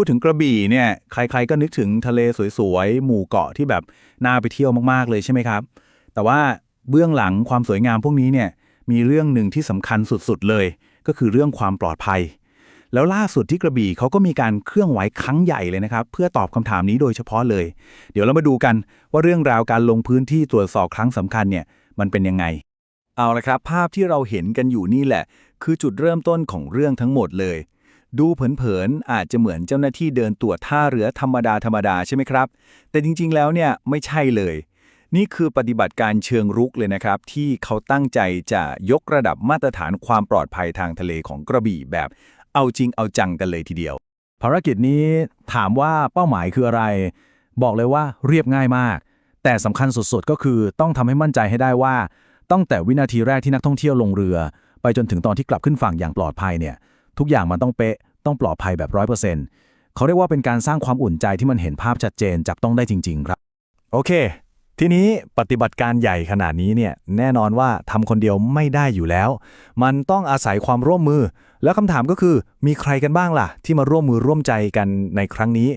พูดถึงกระบี่เนี่ยใครๆก็นึกถึงทะเลสวยๆ หมู่เกาะที่แบบน่าไปเที่ยวมากๆเลยใช่ไหมครับ แต่ว่าเบื้องหลังความสวยงามพวกนี้เนี่ยมีเรื่องหนึ่งที่สำคัญสุดๆเลย ก็คือเรื่องความปลอดภัย แล้วล่าสุดที่กระบี่เขาก็มีการเคลื่อนไหวครั้งใหญ่เลยนะครับ เพื่อตอบคำถามนี้โดยเฉพาะเลย เดี๋ยวเรามาดูกันว่าเรื่องราวการลงพื้นที่ตรวจสอบครั้งสำคัญเนี่ยมันเป็นยังไง เอาละครับ ภาพที่เราเห็นกันอยู่นี่แหละ คือจุดเริ่มต้นของเรื่องทั้งหมดเลย ดูเผินๆอาจจะเหมือนเจ้าหน้าที่เดินตรวจท่าเรือธรรมดาธรรมดาใช่ไหมครับ แต่จริงๆแล้วเนี่ยไม่ใช่เลย นี่คือปฏิบัติการเชิงรุกเลยนะครับ ที่เขาตั้งใจจะยกระดับมาตรฐานความปลอดภัยทางทะเลของกระบี่แบบเอาจริงเอาจังกันเลยทีเดียว ภารกิจนี้ถามว่าเป้าหมายคืออะไร บอกเลยว่าเรียบง่ายมาก แต่สำคัญสุดๆก็คือต้องทำให้มั่นใจให้ได้ว่าตั้งแต่วินาทีแรกที่นักท่องเที่ยวลงเรือ ไปจนถึงตอนที่กลับขึ้นฝั่งอย่างปลอดภัยเนี่ย ทุกอย่างมันต้องเป๊ะ ต้องปลอดภัยแบบร้อยเปอร์เซ็นต์เขาเรียกว่าเป็นการสร้างความอุ่นใจที่มันเห็นภาพชัดเจนจับต้องได้จริง ๆ ครับ โอเค ทีนี้ปฏิบัติการใหญ่ขนาดนี้เนี่ยแน่นอนว่าทำคนเดียวไม่ได้อยู่แล้ว มันต้องอาศัยความร่วมมือ แล้วคำถามก็คือมีใครกันบ้างล่ะ ที่มาร่วมมือร่วมใจกันในครั้งนี้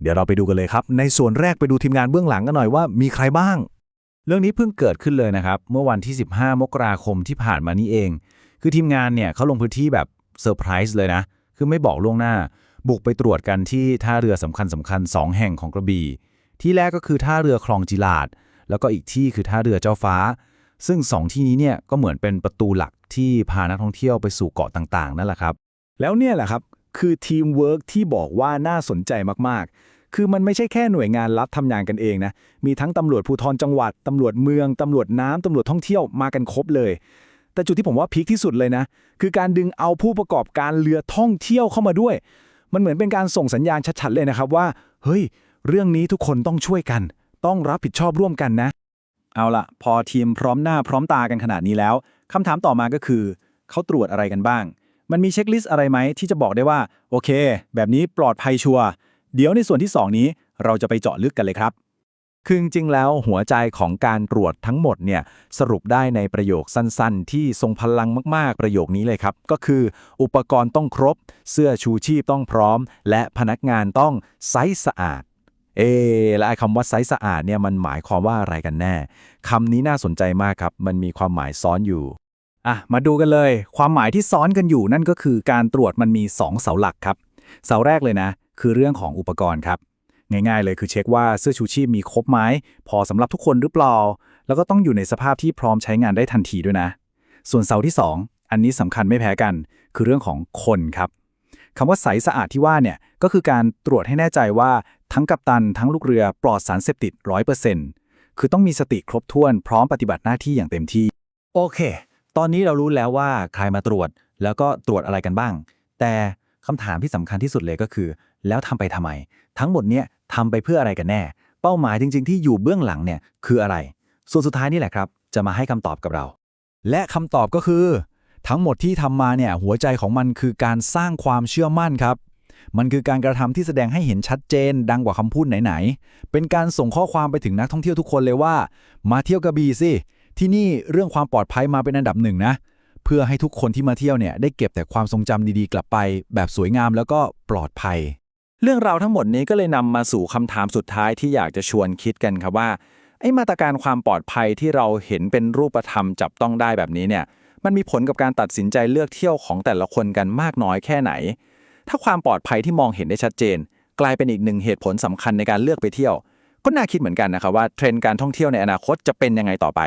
เดี๋ยวเราไปดูกันเลยครับ ในส่วนแรกไปดูทีมงานเบื้องหลังกันหน่อยว่ามีใครบ้าง เรื่องนี้เพิ่งเกิดขึ้นเลยนะครับ เมื่อวันที่ 15 มกราคมที่ผ่านมานี่เอง คือทีมงานเนี่ยเขาลงพื้นที่แบบ เซอร์ไพรส์เลยนะ คือไม่บอกล่วงหน้า บุกไปตรวจกันที่ท่าเรือสำคัญสำคัญสองแห่งของกระบี่ ที่แรกก็คือท่าเรือคลองจิลาด แล้วก็อีกที่คือท่าเรือเจ้าฟ้า ซึ่งสองที่นี้เนี่ยก็เหมือนเป็นประตูหลักที่พานักท่องเที่ยวไปสู่เกาะต่างๆนั่นแหละครับ แล้วเนี่ยแหละครับคือทีมเวิร์กที่บอกว่าน่าสนใจมากๆ คือมันไม่ใช่แค่หน่วยงานรัฐทำงานกันเองนะ มีทั้งตำรวจภูธรจังหวัด ตำรวจเมือง ตำรวจน้ำตำรวจท่องเที่ยวมากันครบเลย แต่จุดที่ผมว่าพีคที่สุดเลยนะ คือการดึงเอาผู้ประกอบการเรือท่องเที่ยวเข้ามาด้วย มันเหมือนเป็นการส่งสัญญาณชัดๆเลยนะครับว่า เฮ้ย เรื่องนี้ทุกคนต้องช่วยกัน ต้องรับผิดชอบร่วมกันนะ เอาละพอทีมพร้อมหน้าพร้อมตากันขนาดนี้แล้วคำถามต่อมาก็คือ เขาตรวจอะไรกันบ้าง มันมีเช็คลิสต์อะไรไหมที่จะบอกได้ว่า โอเค แบบนี้ปลอดภัยชัวร์เดี๋ยวในส่วนที่ 2 นี้เราจะไปเจาะลึกกันเลยครับ คือจริงๆแล้วหัวใจของการตรวจทั้งหมดเนี่ยสรุปได้ในประโยคสั้นๆ ที่ทรงพลังมากๆประโยคนี้เลยครับ ก็คือ อุปกรณ์ต้องครบ เสื้อชูชีพต้องพร้อม และพนักงานต้องไซส์สะอาด เอะและคำว่าไซส์สะอาดเนี่ยมันหมายความว่าอะไรกันแน่คำนี้น่าสนใจมากครับ มันมีความหมายซ้อนอยู่อะมาดูกันเลย ความหมายที่ซ้อนกันอยู่นั่นก็คือการตรวจมันมี 2 เสาหลักครับ เสาแรกเลยนะ คือเรื่องของอุปกรณ์ครับ ง่ายๆ เลยคือเช็คว่าเสื้อชูชีพมีครบไหมพอสำหรับทุกคนหรือเปล่า แล้วก็ต้องอยู่ในสภาพที่พร้อมใช้งานได้ทันทีด้วยนะ ส่วนเสาที่ 2 อันนี้สำคัญไม่แพ้กัน คือเรื่องของคนครับคำว่าใสสะอาดที่ว่าเนี่ยก็คือการตรวจให้แน่ใจว่าทั้งกัปตันทั้งลูกเรือปลอดสารเสพติด100%คือต้องมีสติครบถ้วนพร้อมปฏิบัติหน้าที่อย่างเต็มที่ โอเค ตอนนี้เรารู้แล้วว่าใครมาตรวจแล้วก็ตรวจอะไรกันบ้าง แต่คำถามที่สำคัญที่สุดเลยก็คือ แล้วทำไปทำไม ทั้งหมดเนี่ย ทำไปเพื่ออะไรกันแน่ เป้าหมายจริง ๆ ที่อยู่เบื้องหลังเนี่ยคืออะไร ส่วนสุดท้ายนี่แหละครับ จะมาให้คำตอบกับเรา และคำตอบก็คือ ทั้งหมดที่ทำมาเนี่ยหัวใจของมันคือการสร้างความเชื่อมั่นครับ มันคือการกระทำที่แสดงให้เห็นชัดเจน ดังกว่าคำพูดไหนๆเป็นการส่งข้อความไปถึงนักท่องเที่ยวทุกคนเลยว่า มาเที่ยวกระบี่สิที่นี่เรื่องความปลอดภัยมาเป็นอันดับหนึ่งนะเพื่อให้ทุกคนที่มาเที่ยวเนี่ยได้เก็บแต่ความทรงจำดีๆ กลับไป แบบสวยงามแล้วก็ปลอดภัย เรื่องราวทั้งหมดนี้ก็เลยนำมาสู่คำถามสุดท้ายที่อยากจะชวนคิดกันครับว่าไอ้มาตรการความปลอดภัยที่เราเห็นเป็นรูปธรรมจับต้องได้แบบนี้เนี่ย มันมีผลกับการตัดสินใจเลือกเที่ยวของแต่ละคนกันมากน้อยแค่ไหน ถ้าความปลอดภัยที่มองเห็นได้ชัดเจน กลายเป็นอีกหนึ่งเหตุผลสำคัญในการเลือกไปเที่ยว ก็น่าคิดเหมือนกันนะครับว่าเทรนด์การท่องเที่ยวในอนาคตจะเป็นยังไงต่อไป